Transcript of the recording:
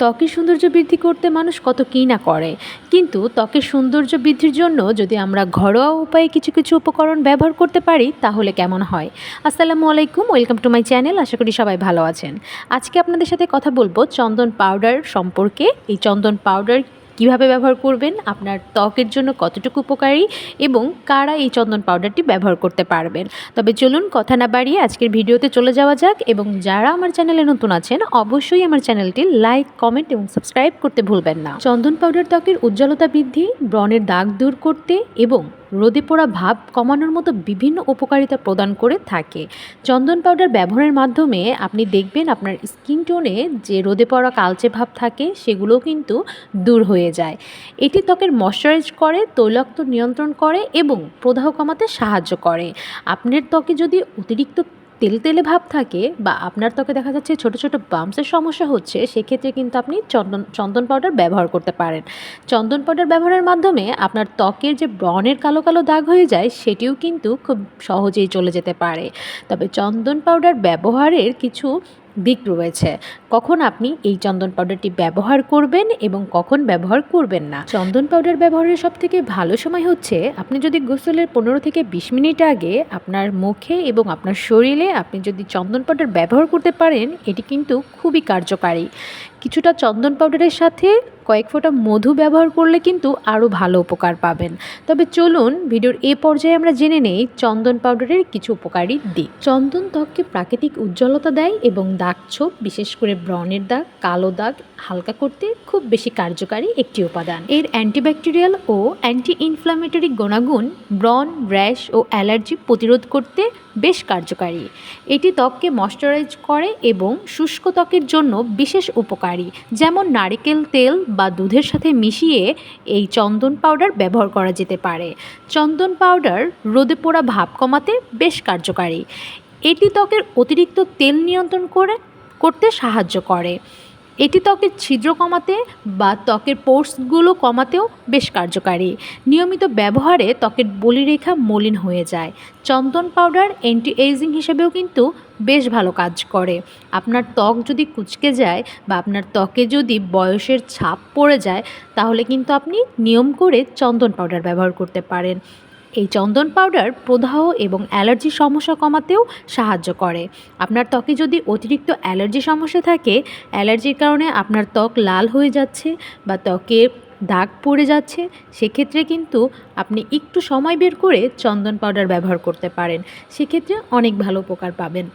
ত্বকের সৌন্দর্য বৃদ্ধি করতে মানুষ কত কী না করে। কিন্তু ত্বকের সৌন্দর্য বৃদ্ধির জন্য যদি আমরা ঘরোয়া উপায়ে কিছু কিছু উপকরণ ব্যবহার করতে পারি, তাহলে কেমন হয়? আসসালামু আলাইকুম, ওয়েলকাম টু মাই চ্যানেল, আশা করি সবাই ভালো আছেন। আজকে আপনাদের সাথে কথা বলব চন্দন পাউডার সম্পর্কে। এই চন্দন পাউডার কীভাবে ব্যবহার করবেন, আপনার ত্বকের জন্য কতটুকু উপকারী এবং কারা এই চন্দন পাউডারটি ব্যবহার করতে পারবেন। তবে চলুন কথা না বাড়িয়ে আজকের ভিডিওতে চলে যাওয়া যাক এবং যারা আমার চ্যানেলে নতুন আছেন, অবশ্যই আমার চ্যানেলটি লাইক, কমেন্ট এবং সাবস্ক্রাইব করতে ভুলবেন না। চন্দন পাউডার ত্বকের উজ্জ্বলতা বৃদ্ধি, ব্রণের দাগ দূর করতে এবং রোদে পোড়া ভাব কমানোর মতো বিভিন্ন উপকারিতা প্রদান করে থাকে। চন্দন পাউডার ব্যবহারের মাধ্যমে আপনি দেখবেন আপনার স্কিন টোনে যে রোদে পড়া কালচে ভাব থাকে সেগুলো কিন্তু দূর হয়ে যায়। এটি ত্বকের ময়শ্চারাইজ করে, তৈলাক্ত নিয়ন্ত্রণ করে এবং প্রদাহ কমাতে সাহায্য করে। আপনার ত্বকে যদি অতিরিক্ত তেল তেলে ভাব থাকে বা আপনার ত্বকে দেখা যাচ্ছে ছোট ছোট বাম্পসের সমস্যা হচ্ছে, সেক্ষেত্রে কিন্তু আপনি চন্দন চন্দন পাউডার ব্যবহার করতে পারেন। চন্দন পাউডার ব্যবহারের মাধ্যমে আপনার ত্বকের যে ব্রণের কালো কালো দাগ হয়ে যায়, সেটিও কিন্তু খুব সহজেই চলে যেতে পারে। তবে চন্দন পাউডার ব্যবহারের কিছু দিক রয়েছে। কখন আপনি এই চন্দন পাউডারটি ব্যবহার করবেন এবং কখন ব্যবহার করবেন না? চন্দন পাউডার ব্যবহারের সব থেকে ভালো সময় হচ্ছে, আপনি যদি গোসলের পনেরো থেকে বিশ মিনিট আগে আপনার মুখে এবং আপনার শরীরে আপনি যদি চন্দন পাউডার ব্যবহার করতে পারেন, এটি কিন্তু খুবই কার্যকারী। কিছুটা চন্দন পাউডারের সাথে কয়েক ফোঁটা মধু ব্যবহার করলে কিন্তু আরও ভালো উপকার পাবেন। তবে চলুন ভিডিওর এ পর্যায়ে আমরা জেনে নেই চন্দন পাউডারের কিছু উপকারী দিক। চন্দন ত্বককে প্রাকৃতিক উজ্জ্বলতা দেয় এবং দাগ ছোপ, বিশেষ করে ব্রণের দাগ, কালো দাগ, হালকা করতে খুব বেশি কার্যকারী একটি উপাদান। এর অ্যান্টিব্যাকটেরিয়াল ও অ্যান্টি ইনফ্লামেটরি গুণাগুণ ব্রণ, র্যাশ ও অ্যালার্জি প্রতিরোধ করতে বেশ কার্যকারী। এটি ত্বককে ময়শ্চারাইজ করে এবং শুষ্ক ত্বকের জন্য বিশেষ উপকারী, যেমন নারিকেল তেল বা দুধের সাথে মিশিয়ে এই চন্দন পাউডার ব্যবহার করা যেতে পারে। চন্দন পাউডার রোদে পোড়া ভাব কমাতে বেশ কার্যকারী। এটি ত্বকের অতিরিক্ত তেল নিয়ন্ত্রণ করে, করতে সাহায্য করে। এটি ত্বকের ছিদ্র কমাতে বা ত্বকের পোর্সগুলো কমাতেও বেশ কার্যকারী। নিয়মিত ব্যবহারে ত্বকের বলিরেখা মলিন হয়ে যায়। চন্দন পাউডার অ্যান্টি এজিং হিসেবেও কিন্তু বেশ ভালো কাজ করে। আপনার ত্বক যদি কুচকে যায় বা আপনার ত্বকে যদি বয়সের ছাপ পড়ে যায়, তাহলে কিন্তু আপনি নিয়ম করে চন্দন পাউডার ব্যবহার করতে পারেন। এই চন্দন পাউডার প্রদাহ এবং অ্যালার্জি সমস্যা কমাতেও সাহায্য করে। আপনার ত্বকে যদি অতিরিক্ত অ্যালার্জি সমস্যা থাকে, অ্যালার্জির কারণে আপনার ত্বক লাল হয়ে যাচ্ছে বা ত্বকে দাগ পড়ে যাচ্ছে, সেক্ষেত্রে কিন্তু আপনি একটু সময় বের করে চন্দন পাউডার ব্যবহার করতে পারেন। সেক্ষেত্রে অনেক ভালো উপকার পাবেন।